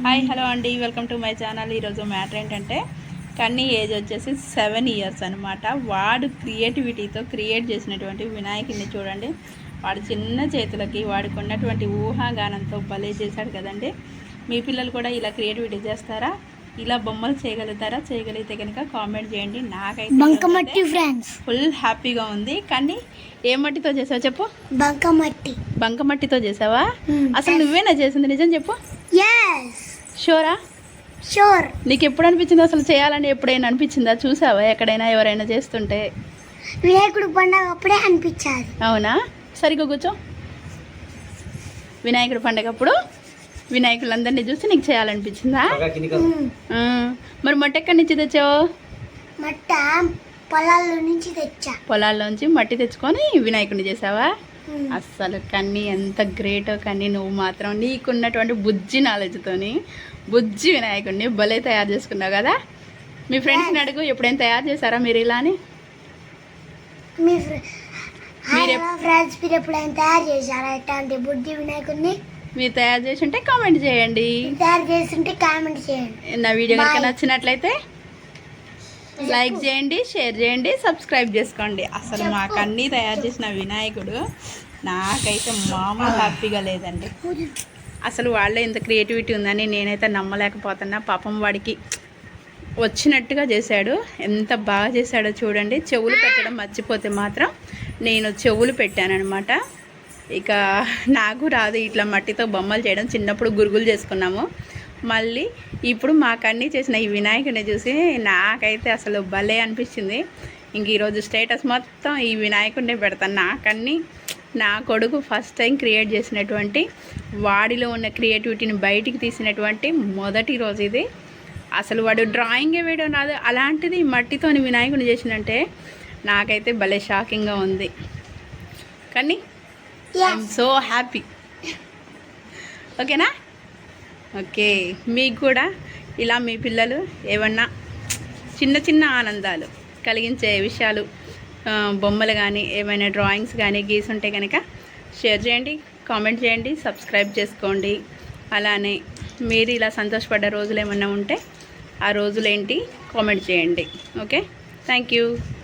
Hi hello అండి. Welcome to my channel. ఈరోజు matter ఏంటంటే కన్నీ ఏజ్ వచ్చేసి సెవెన్ ఇయర్స్ అనమాట వాడు క్రియేటివిటీతో క్రియేట్ చేసినటువంటి వినాయకుడిని చూడండి. వాడు చిన్న చేతులకి వాడికి ఉన్నటువంటి ఊహాగానంతో భలే చేశాడు కదండి. మీ పిల్లలు కూడా ఇలా క్రియేటివిటీ చేస్తారా? ఇలా బొమ్మలు చేయగలుగుతారా? చేయగలిగితే కనుక కామెంట్ చేయండి. బంకమట్టి నాకైతే ఫ్రెండ్స్ ఫుల్ హ్యాపీగా ఉంది. కానీ ఏ మట్టితో చేసావు చెప్పు? బంకమట్టి బంకమట్టితో చేసావా. అసలు నువ్వేనా చేసింది? నిజం చెప్పు. షోరా? షూర్. నీకు ఎప్పుడు అనిపించింది అసలు చేయాలని ఎప్పుడైనా అనిపించిందా? చూసావా ఎక్కడైనా ఎవరైనా చేస్తుంటే? వినాయకుడు పండగ అప్పుడే అనిపించారు అవునా? సరిగ్గా కూర్చో. వినాయకుడి పండగప్పుడు వినాయకులందరినీ చూసి నీకు చేయాలనిపించిందా? మరి మట్టి ఎక్కడి నుంచి తెచ్చావు? మట్ట పొలాల్లో నుంచి తెచ్చా. పొలాల్లోంచి మట్టి తెచ్చుకొని వినాయకుడిని చేసావా. అస్సలు కన్నీ ఎంత గ్రేటో కానీ నువ్వు మాత్రం నీకున్నటువంటి బుజ్జి నాలెడ్జ్తోని బుజ్జి వినాయకుడిని భలే తయారు చేసుకున్నావు కదా. మీ ఫ్రెండ్స్ని అడుగు ఎప్పుడైనా తయారు చేశారా మీరు ఇలా అని మీ ఫ్రెండ్స్ మీరు ఎప్పుడైనా తయారు చేశారా ఇట్లాంటి బుద్ధి వినాయకుడిని? మీరు తయారు చేసి ఉంటే కామెంట్ చేయండి. తయారు చేస్తుంటే కామెంట్ చేయండి. నా వీడియో కనుక. నచ్చినట్లయితే లైక్ చేయండి షేర్ చేయండి సబ్స్క్రైబ్ చేసుకోండి. అసలు మాకు అన్నీ తయారు చేసిన వినాయకుడు నాకైతే మామూలు హ్యాపీగా లేదండి. అసలు వాళ్ళే ఇంత క్రియేటివిటీ ఉందని నేనైతే నమ్మలేకపోతున్నా. పాపం వాడికి వచ్చినట్టుగా చేశాడు. ఎంత బాగా చేశాడో చూడండి. చెవులు పెట్టడం మర్చిపోతే మాత్రం నేను చెవులు పెట్టానన్నమాట. ఇక నాకు రాదు ఇట్లా మట్టితో బొమ్మలు చేయడం. చిన్నప్పుడు గురుగులు చేసుకున్నాము. మళ్ళీ ఇప్పుడు మాకన్నీ చేసిన ఈ వినాయకుడిని చూసి నాకైతే అసలు భలే అనిపించింది. ఇంక ఈరోజు స్టేటస్ మొత్తం ఈ వినాయకుడిని పెడతాను నాకన్నీ నా కొడుకు ఫస్ట్ టైం క్రియేట్ చేసినటువంటి వాడిలో ఉన్న క్రియేటివిటీని బయటికి తీసినటువంటి మొదటి రోజు ఇది. అసలు వాడు డ్రాయింగే వేయడం రాదు. అలాంటిది మట్టితోని వినాయకుడిని చేసినంటే నాకైతే భలే షాకింగ్గా ఉంది. కానీ ఐఎమ్ సో హ్యాపీ ఓకేనా? ఓకే. మీకు కూడా ఇలా మీ పిల్లలు ఏమన్నా చిన్న చిన్న ఆనందాలు కలిగించే విషయాలు బొమ్మలు కానీ ఏమైనా డ్రాయింగ్స్ కానీ గీసుంటే కనుక షేర్ చేయండి కామెంట్ చేయండి సబ్స్క్రైబ్ చేసుకోండి. అలానే మీరు ఇలా సంతోషపడ్డ రోజులు ఏమన్నా ఉంటే ఆ రోజులేంటి కామెంట్ చేయండి. ఓకే? Thank you.